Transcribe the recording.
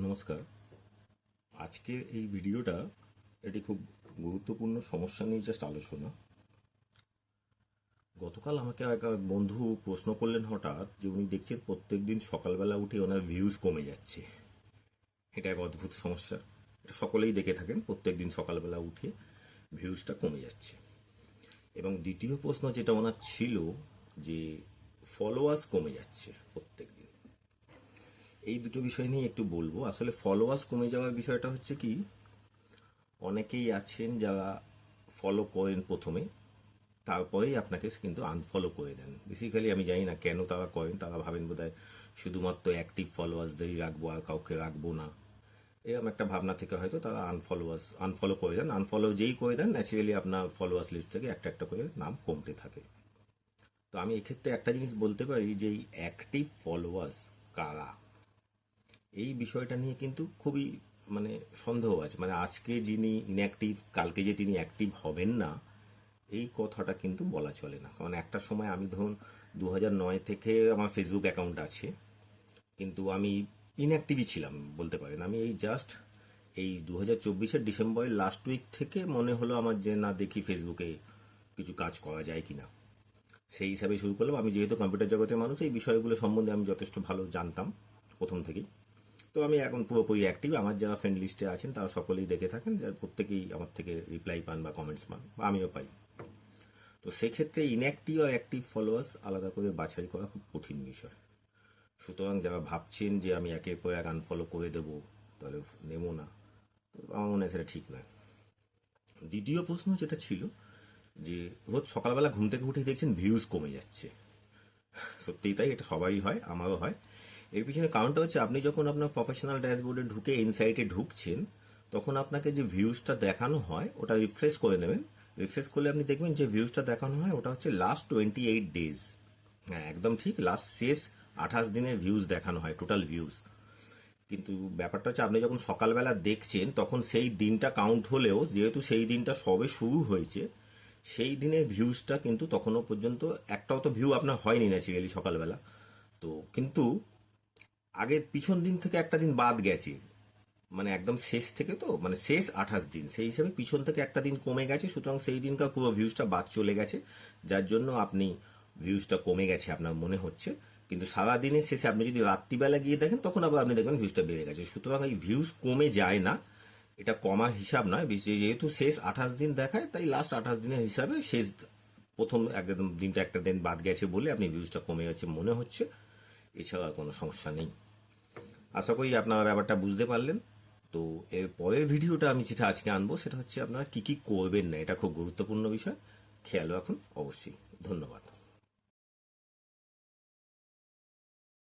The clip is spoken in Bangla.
নমস্কার। আজকে এই ভিডিওটা এটি খুব গুরুত্বপূর্ণ সমস্যা নিয়ে জাস্ট আলোচনা। গতকাল আমাকে এক বন্ধু প্রশ্ন করলেন হঠাৎ যে উনি দেখছেন প্রত্যেক দিন সকালবেলা উঠে ওনার ভিউজ কমে যাচ্ছে। এটা এক অদ্ভুত সমস্যা। এটা সকলেই দেখে থাকেন প্রত্যেক দিন সকালবেলা উঠে ভিউজটা কমে যাচ্ছে। এবং দ্বিতীয় প্রশ্ন যেটা ওনার ছিল যে ফলোয়ার্স কমে যাচ্ছে প্রত্যেক এই দুটো বিষয় নিয়ে একটু বলব। আসলে ফলোয়ার্স কমে যাওয়ার বিষয়টা হচ্ছে কি, অনেকেই আছেন যারা ফলো করেন প্রথমে, তারপরেই আপনাকে কিন্তু আনফলো করে দেন। বেসিক্যালি আমি জানি না কেন তারা করেন, তারা ভাবেন বোধহয় শুধুমাত্র অ্যাক্টিভ ফলোয়ার্সদেরই রাখব আর কাউকে রাখব না। এরকম একটা ভাবনা থেকে হয়তো তারা আনফলোয়ার্স আনফলো করে দেন। আনফলো যেই করে দেন ন্যাচারালি আপনার ফলোয়ার্স লিস্ট থেকে একটা একটা করে নাম কমতে থাকে। তো আমি এক্ষেত্রে একটা জিনিস বলতে পারি যে এই অ্যাক্টিভ ফলোয়ার্স কারা? এই বিষয়টা নিয়ে কিন্তু খুবই মানে সন্দেহ আছে। মানে আজকে যিনি ইনঅ্যাক্টিভ কালকে যে তিনি অ্যাক্টিভ হবেন না, এই কথাটা কিন্তু বলা চলে না। কারণ একটা সময় আমি ধরুন দু নয় থেকে আমার ফেসবুক অ্যাকাউন্ট আছে, কিন্তু আমি ইনঅ্যাক্টিভই ছিলাম বলতে পারেন। আমি এই জাস্ট এই দু হাজার চব্বিশের ডিসেম্বরের লাস্ট উইক থেকে মনে হলো আমার যে না, দেখি ফেসবুকে কিছু কাজ করা যায় কি না সেই হিসাবে শুরু করলাম। আমি যেহেতু কম্পিউটার জগতের মানুষ, এই বিষয়গুলো সম্বন্ধে আমি যথেষ্ট ভালো জানতাম প্রথম থেকেই। তো আমি এখন পুরোপুরি অ্যাক্টিভ আমার যারা ফ্রেন্ড লিস্টে আছেন তারা সকলেই দেখে থাকেন প্রত্যেকেই আমার থেকে রিপ্লাই পান বা কমেন্টস পান, বা আমিও পাই। তো সেক্ষেত্রে ইনঅ্যাক্টিভ আর অ্যাক্টিভ ফলোয়ার্স আলাদা করে বাছাই করা খুব কঠিন বিষয়। সুতরাং যারা ভাবছেন যে আমি একের পর এক আনফলো করে দেবো, তাহলে নেব না। আমার মনে হয় সেটা ঠিক নয়। দ্বিতীয় প্রশ্ন যেটা ছিল যে রোজ সকালবেলা ঘুম থেকে উঠে দেখছেন ভিউজ কমে যাচ্ছে। সত্যিই তাই, এটা সবাই হয়, আমারও হয়। এর পিছনে কারণটা হচ্ছে আপনি যখন আপনার প্রফেশনাল ড্যাশবোর্ডে ঢুকে ইনসাইটে ঢুকছেন, তখন আপনাকে যে ভিউজটা দেখানো হয়, ওটা রিফ্রেশ করে নেবেন। রিফ্রেশ করলে আপনি দেখবেন যে ভিউজটা দেখানো হয়, ওটা হচ্ছে লাস্ট টোয়েন্টি এইট ডেজ হ্যাঁ একদম ঠিক লাস্ট শেষ আঠাশ দিনের ভিউজ দেখানো হয় টোটাল ভিউজ কিন্তু ব্যাপারটা হচ্ছে আপনি যখন সকালবেলা দেখছেন, তখন সেই দিনটা কাউন্ট হলেও, যেহেতু সেই দিনটা সবে শুরু হয়েছে, সেই দিনের ভিউজটা কিন্তু তখনও পর্যন্ত একটাও তো ভিউ আপনার হয়নি ন্যাচারালি সকালবেলা। তো কিন্তু আগের পিছন দিন থেকে একটা দিন বাদ গেছে। মানে একদম শেষ থেকে তো মানে শেষ আঠাশ দিন। সেই হিসাবে পিছন থেকে একটা দিন কমে গেছে, সুতরাং সেই দিনকার পুরো ভিউজটা বাদ চলে গেছে। যার জন্য আপনি ভিউজটা কমে গেছে আপনার মনে হচ্ছে। কিন্তু সারা দিনের শেষে আপনি যদি রাত্রিবেলা গিয়ে দেখেন, তখন আবার আপনি দেখবেন ভিউজটা বেড়ে গেছে। সুতরাং এই ভিউজ কমে যায় না। এটা কমা হিসাব নয়। যেহেতু শেষ আঠাশ দিন দেখায়, তাই লাস্ট আঠাশ দিনের হিসাবে শেষ প্রথম একদম দিনটা একটা দিন বাদ গেছে বলে আপনি ভিউজটা কমে গেছে মনে হচ্ছে। এছাড়া কোনো সমস্যা নেই। আশা করি আপনারা ব্যাপারটা বুঝতে পারলেন। তো এর পরের ভিডিওটা আমি যেটা আজকে আনব, সেটা হচ্ছে আপনারা কী কী করবেন না, এটা খুব গুরুত্বপূর্ণ বিষয়। খেয়াল রাখুন, অবশ্যই। ধন্যবাদ।